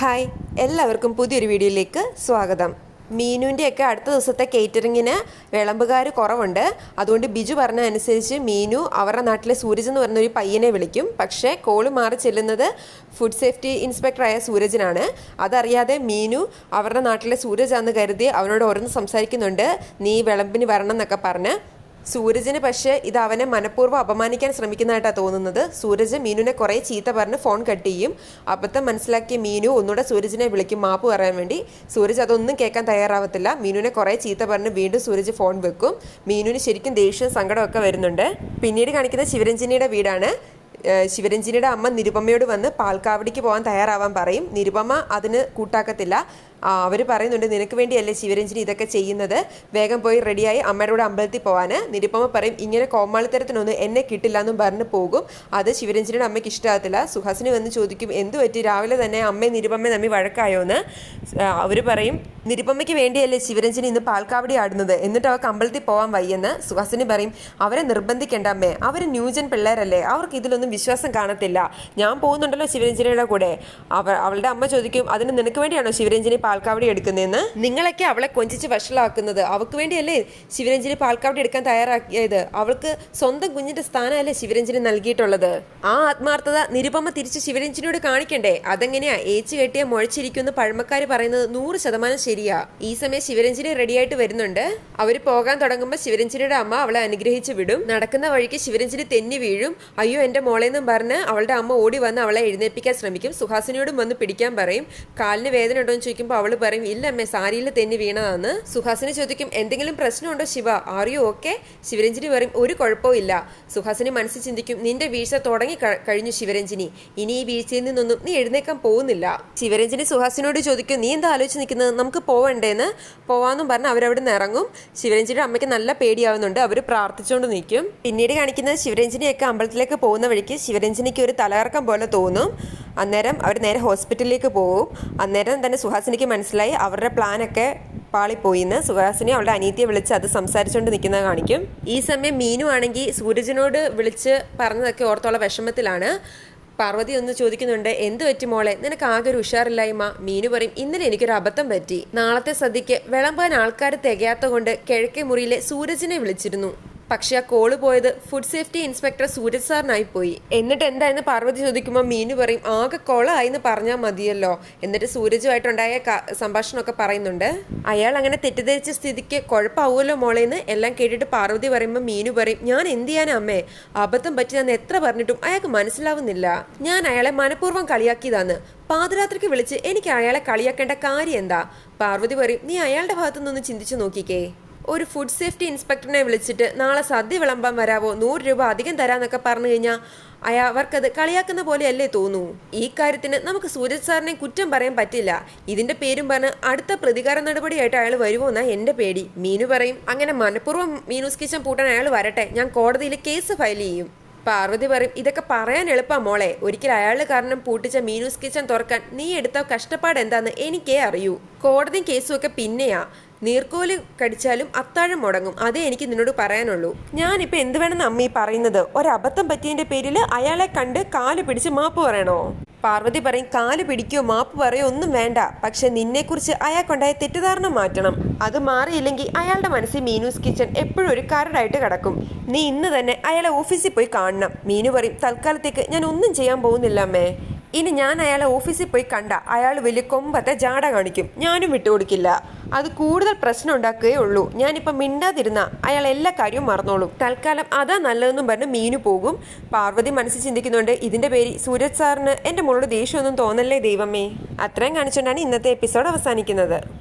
Hi എല്ലാവർക്കും പുതിയൊരു വീഡിയോയിലേക്ക് സ്വാഗതം. മീനുവിന്റെയൊക്കെ അടുത്ത ദിവസത്തെ കേറ്ററിങ്ങിന് വിളമ്പുകാർ കുറവുണ്ട്. അതുകൊണ്ട് ബിജു പറഞ്ഞ അനുസരിച്ച് മീനു അവരുടെ നാട്ടിലെ സൂരജ് എന്ന് പറഞ്ഞൊരു പയ്യനെ വിളിക്കും. പക്ഷേ കോൾ മാറി ചെല്ലുന്നത് ഫുഡ് സേഫ്റ്റി ഇൻസ്പെക്ടറായ സൂരജിനാണ്. അതറിയാതെ മീനു അവരുടെ നാട്ടിലെ സൂരജാന്ന് കരുതി അവനോട് ഓരോന്ന് സംസാരിക്കുന്നുണ്ട്. നീ വിളമ്പിന് വരണം എന്നൊക്കെ പറഞ്ഞ് സൂരജിന് പക്ഷേ ഇത് അവനെ മനഃപൂർവം അപമാനിക്കാൻ ശ്രമിക്കുന്നതായിട്ടാണ് തോന്നുന്നത്. സൂരജ് മീനുവിനെ കുറേ ചീത്ത പറഞ്ഞ് ഫോൺ കട്ട് ചെയ്യും. അബദ്ധം മനസ്സിലാക്കിയ മീനു ഒന്നുകൂടെ സൂരജിനെ വിളിക്കും മാപ്പ് പറയാൻ വേണ്ടി. സൂരജ് അതൊന്നും കേൾക്കാൻ തയ്യാറാവത്തില്ല. മീനുവിനെ കുറേ ചീത്ത പറഞ്ഞ് വീണ്ടും സൂരജ് ഫോൺ വെക്കും. മീനുവിന് ശരിക്കും ദേഷ്യവും സങ്കടമൊക്കെ വരുന്നുണ്ട്. പിന്നീട് കാണിക്കുന്ന ശിവരഞ്ജിനിയുടെ വീടാണ്. ശിവരഞ്ജിനിയുടെ അമ്മ നിരുപമയോട് വന്ന് പാൽക്കാവടിക്ക് പോകാൻ തയ്യാറാവാൻ പറയും. നിരുപമ അതിന് കൂട്ടാക്കത്തില്ല. അവർ പറയുന്നുണ്ട് നിനക്ക് വേണ്ടിയല്ലേ ശിവരഞ്ജിനി ഇതൊക്കെ ചെയ്യുന്നത്? വേഗം പോയി റെഡിയായി അമ്മയുടെ അമ്പലത്തിൽ പോകാൻ നിരുപ്പമ്മ പറയും ഇങ്ങനെ കോമാളിത്തരത്തിനൊന്നും എന്നെ കിട്ടില്ല എന്നും പറഞ്ഞ് പോകും. അത് ശിവരഞ്ജിനിയുടെ അമ്മയ്ക്ക് ഇഷ്ടമാകത്തില്ല സുഹാസിനി വന്ന് ചോദിക്കും എന്തു പറ്റി? രാവിലെ തന്നെ അമ്മയും നിരുപമ്മയും തമ്മിൽ വഴക്കായോ എന്ന് അവർ പറയും നിരുപമ്മയ്ക്ക് വേണ്ടിയല്ലേ ശിവരഞ്ജിനി ഇന്ന് പാൽക്കാവടി ആടുന്നത്? എന്നിട്ട് അവർക്ക് അമ്പലത്തിൽ പോകാൻ വയ്യെന്ന്? സുഹാസിനി പറയും അവരെ നിർബന്ധിക്കേണ്ട അമ്മേ. അവർ ന്യൂജൻ പിള്ളേരല്ലേ. അവർക്ക് ഇതിലൊന്നും വിശ്വാസം കാണത്തില്ല. ഞാൻ പോകുന്നുണ്ടല്ലോ ശിവരഞ്ജനിയുടെ കൂടെ. അവ അവളുടെ അമ്മ ചോദിക്കും അതിന് നിനക്ക് വേണ്ടിയാണോ ശിവരഞ്ജനി പാൽക്കാവടി എടുക്കുന്നതെന്ന്? നിങ്ങളൊക്കെ അവളെ കൊഞ്ചിച്ച് വഷളാക്കുന്നത്. അവൾക്ക് വേണ്ടിയല്ലേ ശിവരഞ്ജനി പാൽക്കാവടി എടുക്കാൻ തയ്യാറാക്കിയത്? അവൾക്ക് സ്വന്തം കുഞ്ഞിന്റെ സ്ഥാനമല്ലേ ശിവരഞ്ജിന് നൽകിയിട്ടുള്ളത്? ആ ആത്മാർത്ഥത നിരുപമ തിരിച്ച് ശിവരഞ്ജനിയോട് കാണിക്കണ്ടേ? അതെങ്ങനെയാ? ഏച്ചു കെട്ടിയ മുഴച്ചിരിക്കുമെന്ന് പഴമക്കാർ പറയുന്നത് നൂറ് ശതമാനം ശരിയാ. ഈ സമയം ശിവരഞ്ജനി റെഡിയായിട്ട് വരുന്നുണ്ട്. അവർ പോകാൻ തുടങ്ങുമ്പോൾ ശിവരഞ്ജനിയുടെ അമ്മ അവളെ അനുഗ്രഹിച്ച് വിടും. നടക്കുന്ന വഴിക്ക് ശിവരഞ്ജനി തെന്നി വീഴും. അയ്യോ എന്റെ മോളെന്നും പറഞ്ഞ് അവളുടെ അമ്മ ഓടി വന്ന് അവളെ എഴുന്നേൽപ്പിക്കാൻ ശ്രമിക്കും. സുഹാസിനിയോടും വന്ന് പിടിക്കാൻ പറയും. കാലിന് വേദന ഉണ്ടോ എന്ന് ചോദിക്കുമ്പോൾ അവൾ പറയും ഇല്ല അമ്മ സാരിയിൽ തെന്നി വീണതാന്ന്. സുഹാസിനി ചോദിക്കും എന്തെങ്കിലും പ്രശ്നമുണ്ടോ ശിവ? ആറിയോ ഓക്കെ ശിവരഞ്ജിനി പറയും ഒരു കുഴപ്പവും ഇല്ല. സുഹാസിനി മനസ്സിൽ ചിന്തിക്കും നിന്റെ വീഴ്ച തുടങ്ങി കഴിഞ്ഞു ശിവരഞ്ജിനി. ഇനി ഈ വീഴ്ചയിൽ നിന്നൊന്നും നീ എഴുന്നേക്കാൻ പോകുന്നില്ല. ശിവരഞ്ജിനി സുഹാസിനോട് ചോദിക്കും നീ എന്താ ആലോചിച്ച് നിൽക്കുന്നത്? നമുക്ക് പോവണ്ടേന്ന്? പോവാന്നും പറഞ്ഞ് അവരവിടെ നിന്ന് ഇറങ്ങും. ശിവരഞ്ജിനിയുടെ അമ്മയ്ക്ക് നല്ല പേടിയാവുന്നുണ്ട് അവർ പ്രാർത്ഥിച്ചുകൊണ്ട് നിൽക്കും. പിന്നീട് കാണിക്കുന്നത് ശിവരഞ്ജിനിയൊക്കെ അമ്പലത്തിലേക്ക് പോകുന്ന വഴിക്ക് ശിവരഞ്ജിനിക്ക് ഒരു തലകറക്കം പോലെ തോന്നും. അന്നേരം അവർ നേരെ ഹോസ്പിറ്റലിലേക്ക് പോകും അന്നേരം തന്നെ സുഹാസിനിക്ക് മനസ്സിലായി അവരുടെ പ്ലാനൊക്കെ പാളിപ്പോയിന്ന് സുഹാസിനി അവളുടെ അനീതിയെ വിളിച്ച് അത് സംസാരിച്ചുകൊണ്ട് നിൽക്കുന്നത് കാണിക്കും. ഈ സമയം മീനു ആണെങ്കിൽ സൂരജിനോട് വിളിച്ച് പറഞ്ഞതൊക്കെ ഓർത്തോളം വിഷമത്തിലാണ്. പാർവതി ഒന്ന് ചോദിക്കുന്നുണ്ട് എന്ത് പറ്റി മോളെ? നിനക്ക് ആകെ ഒരു ഉഷാറില്ലായ്മ. മീനു പറയും ഇന്നലെ എനിക്കൊരു അബദ്ധം പറ്റി. നാളത്തെ സദ്യക്ക് വിളമ്പാൻ ആൾക്കാർ തികയാത്ത കൊണ്ട് കിഴക്കേ മുറിയിലെ സൂരജിനെ വിളിച്ചിരുന്നു. പക്ഷെ ആ കോൾ പോയത് ഫുഡ് സേഫ്റ്റി ഇൻസ്പെക്ടർ സൂരജ് സാറിനായി പോയി. എന്നിട്ട് എന്തായെന്ന് പാർവതി ചോദിക്കുമ്പോൾ മീനു പറയും ആകെ കൊളായി എന്ന് പറഞ്ഞാൽ മതിയല്ലോ. എന്നിട്ട് സൂരജുമായിട്ടുണ്ടായ സംഭാഷണമൊക്കെ പറയുന്നുണ്ട്. അയാൾ അങ്ങനെ തെറ്റിദ്ധരിച്ച സ്ഥിതിക്ക് കുഴപ്പമാവുമല്ലോ മോളേന്ന് എല്ലാം കേട്ടിട്ട് പാർവതി പറയുമ്പോൾ മീനു പറയും ഞാൻ എന്ത് ചെയ്യാനാ അമ്മേ? അബദ്ധം പറ്റിയതെന്ന് എത്ര പറഞ്ഞിട്ടും അയാൾക്ക് മനസ്സിലാവുന്നില്ല. ഞാൻ അയാളെ മനഃപൂർവം കളിയാക്കിയതാണ് പാതിരാത്രിക്ക് വിളിച്ച് എനിക്ക് അയാളെ കളിയാക്കേണ്ട കാര്യം എന്താ? പാർവതി പറയും നീ അയാളുടെ ഭാഗത്തു നിന്ന് ചിന്തിച്ചു നോക്കിക്കേ. ഒരു ഫുഡ് സേഫ്റ്റി ഇൻസ്പെക്ടറിനെ വിളിച്ചിട്ട് നാളെ സദ്യ വിളമ്പാൻ വരാവോ? നൂറ് രൂപ അധികം തരാന്നൊക്കെ പറഞ്ഞു കഴിഞ്ഞാൽ അയാ അവർക്കത് കളിയാക്കുന്ന പോലെയല്ലേ തോന്നൂ. ഈ കാര്യത്തിന് നമുക്ക് സൂരജ് സാറിനെ കുറ്റം പറയാൻ പറ്റില്ല. ഇതിന്റെ പേരും പറഞ്ഞ് അടുത്ത പ്രതികാര നടപടിയായിട്ട് അയാൾ വരുമോ എന്നാ എന്റെ പേടി. മീനു പറയും അങ്ങനെ മനഃപൂർവം മീനൂസ് കിച്ചൻ പൂട്ടാൻ അയാൾ വരട്ടെ. ഞാൻ കോടതിയിൽ കേസ് ഫയൽ ചെയ്യും. പാർവതി പറയും ഇതൊക്കെ പറയാൻ എളുപ്പാ മോളെ. ഒരിക്കൽ അയാളുടെ കാരണം പൂട്ടിച്ച മീനൂസ് കിച്ചൻ തുറക്കാൻ നീ എടുത്ത കഷ്ടപ്പാട് എന്താന്ന് എനിക്കേ അറിയൂ. കോടതി കേസും ഒക്കെ പിന്നെയാ. നീർക്കോൽ കടിച്ചാലും അത്താഴം മുടങ്ങും. അതേ എനിക്ക് നിന്നോട് പറയാനുള്ളൂ. ഞാനിപ്പോ എന്ത് വേണമെന്ന് അമ്മ പറയുന്നത്? ഒരബദ്ധം പറ്റിയതിന്റെ പേരിൽ അയാളെ കണ്ട് കാൽ പിടിച്ച് മാപ്പ് പറയണോ? പാർവതി പറയും കാൽ പിടിക്കോ മാപ്പ് പറയോ ഒന്നും വേണ്ട. പക്ഷെ നിന്നെക്കുറിച്ച് അയാൾക്കുണ്ടായ തെറ്റിദ്ധാരണ മാറ്റണം. അത് മാറിയില്ലെങ്കിൽ അയാളുടെ മനസ്സിൽ മീനൂസ് കിച്ചൺ എപ്പോഴും ഒരു കരടായിട്ട് കിടക്കും. നീ ഇന്ന് തന്നെ അയാളെ ഓഫീസിൽ പോയി കാണണം. മീനു പറയും തൽക്കാലത്തേക്ക് ഞാൻ ഒന്നും ചെയ്യാൻ പോകുന്നില്ല അമ്മേ. ഇനി ഞാൻ അയാളെ ഓഫീസിൽ പോയി കണ്ട. അയാൾ വലിയ കൊമ്പത്തെ ജാട കാണിക്കും. ഞാനും വിട്ടുകൊടുക്കില്ല. അത് കൂടുതൽ പ്രശ്നം ഉണ്ടാക്കുകയേ ഉള്ളൂ. ഞാനിപ്പം മിണ്ടാതിരുന്ന അയാൾ എല്ലാ കാര്യവും മറന്നോളും. തൽക്കാലം അതാ നല്ലതെന്നും പറഞ്ഞ് മീനു പോകും. പാർവതി മനസ്സിൽ ചിന്തിക്കുന്നുണ്ട് ഇതിന്റെ പേര് സൂരജ് സാറിന് എന്റെ മോളോട് ദേഷ്യമൊന്നും തോന്നല്ലേ ദൈവമേ? അത്രയും കാണിച്ചുകൊണ്ടാണ് ഇന്നത്തെ എപ്പിസോഡ് അവസാനിക്കുന്നത്.